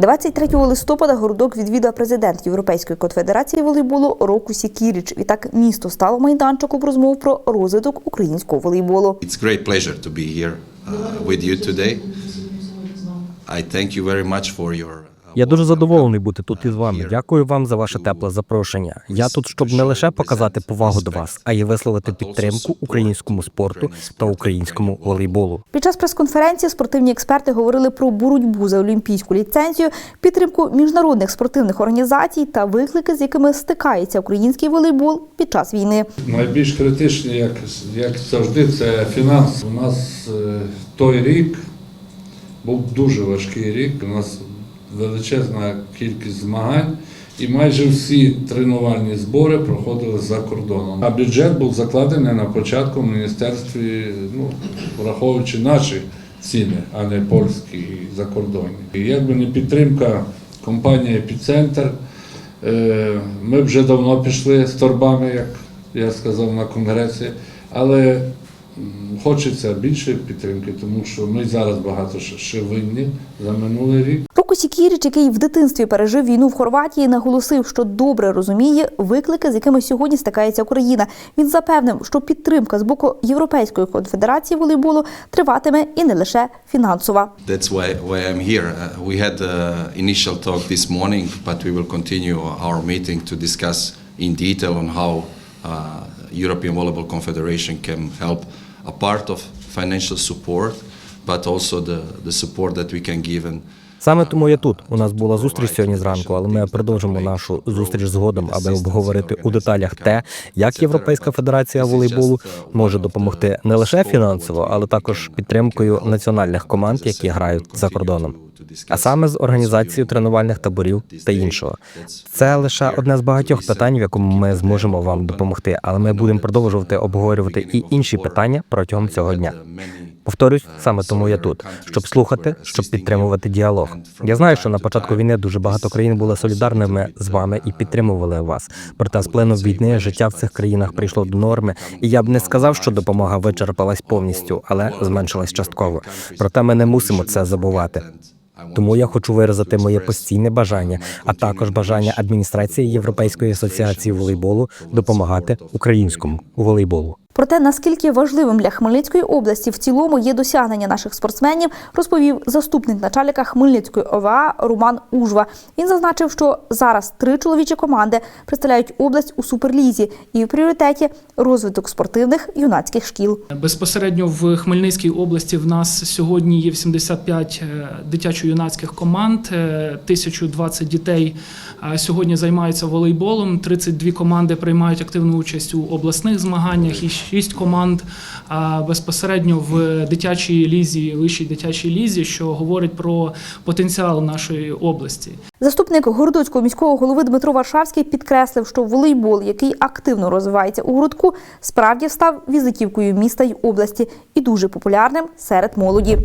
23 листопада Городок відвідав президент Європейської конфедерації волейболу Року Сікіріч. Відтак місто стало майданчиком розмов про розвиток українського волейболу. It's great pleasure to be here uh, with you today. I thank you very much for your. Я дуже задоволений бути тут із вами. Дякую вам за ваше тепле запрошення. Я тут, щоб не лише показати повагу до вас, а й висловити підтримку українському спорту та українському волейболу. Під час прес-конференції спортивні експерти говорили про боротьбу за олімпійську ліцензію, підтримку міжнародних спортивних організацій та виклики, з якими стикається український волейбол під час війни. Найбільш критичні, як, як завжди, це фінанси. У нас е, той рік був дуже важкий рік. У нас величезна кількість змагань, і майже всі тренувальні збори проходили за кордоном. А бюджет був закладений на початку в міністерстві, ну, враховуючи наші ціни, а не польські і закордонні. І якби не підтримка компанії Епіцентр, Е, Ми вже давно пішли з торбами, як я сказав на конгресі, але хочеться більше підтримки, тому що ми зараз багато ще- ще винні за минулий рік. Року Сікіріч, який в дитинстві пережив війну в Хорватії, наголосив, що добре розуміє виклики, з якими сьогодні стикається Україна. Він запевнив, що підтримка з боку Європейської конфедерації волейболу триватиме і не лише фінансова. That's why, why I'm here. Uh, we had uh, initial talk this morning, but we will continue our meeting to discuss in detail on how uh, European Volleyball Confederation can help a part of financial support, but also the, the support that we can give and Саме тому я тут. У нас була зустріч сьогодні зранку, але ми продовжимо нашу зустріч згодом, аби обговорити у деталях те, як Європейська федерація волейболу може допомогти не лише фінансово, але також підтримкою національних команд, які грають за кордоном. А саме з організацією тренувальних таборів та іншого. Це лише одне з багатьох питань, в якому ми зможемо вам допомогти, але ми будемо продовжувати обговорювати і інші питання протягом цього дня. Повторюсь, саме тому я тут, щоб слухати, щоб підтримувати діалог. Я знаю, що на початку війни дуже багато країн були солідарними з вами і підтримували вас. Проте з плином війни життя в цих країнах прийшло до норми, і я б не сказав, що допомога вичерпалась повністю, але зменшилась частково. Проте ми не мусимо це забувати. Тому я хочу виразити моє постійне бажання, а також бажання адміністрації Європейської асоціації волейболу допомагати українському волейболу. Про те, наскільки важливим для Хмельницької області в цілому є досягнення наших спортсменів, розповів заступник начальника Хмельницької ОВА Роман Ужва. Він зазначив, що зараз три чоловічі команди представляють область у суперлізі і в пріоритеті розвиток спортивних юнацьких шкіл. Безпосередньо в Хмельницькій області в нас сьогодні є 85 е, дитячо-юнацьких команд, е, 1020 дітей е, сьогодні займаються волейболом, 32 команди приймають активну участь у обласних змаганнях і 6 команд безпосередньо в дитячій лізі, вищій дитячій лізі, що говорить про потенціал нашої області. Заступник Городоцького міського голови Дмитро Варшавський підкреслив, що волейбол, який активно розвивається у городку, справді став візитівкою міста й області і дуже популярним серед молоді.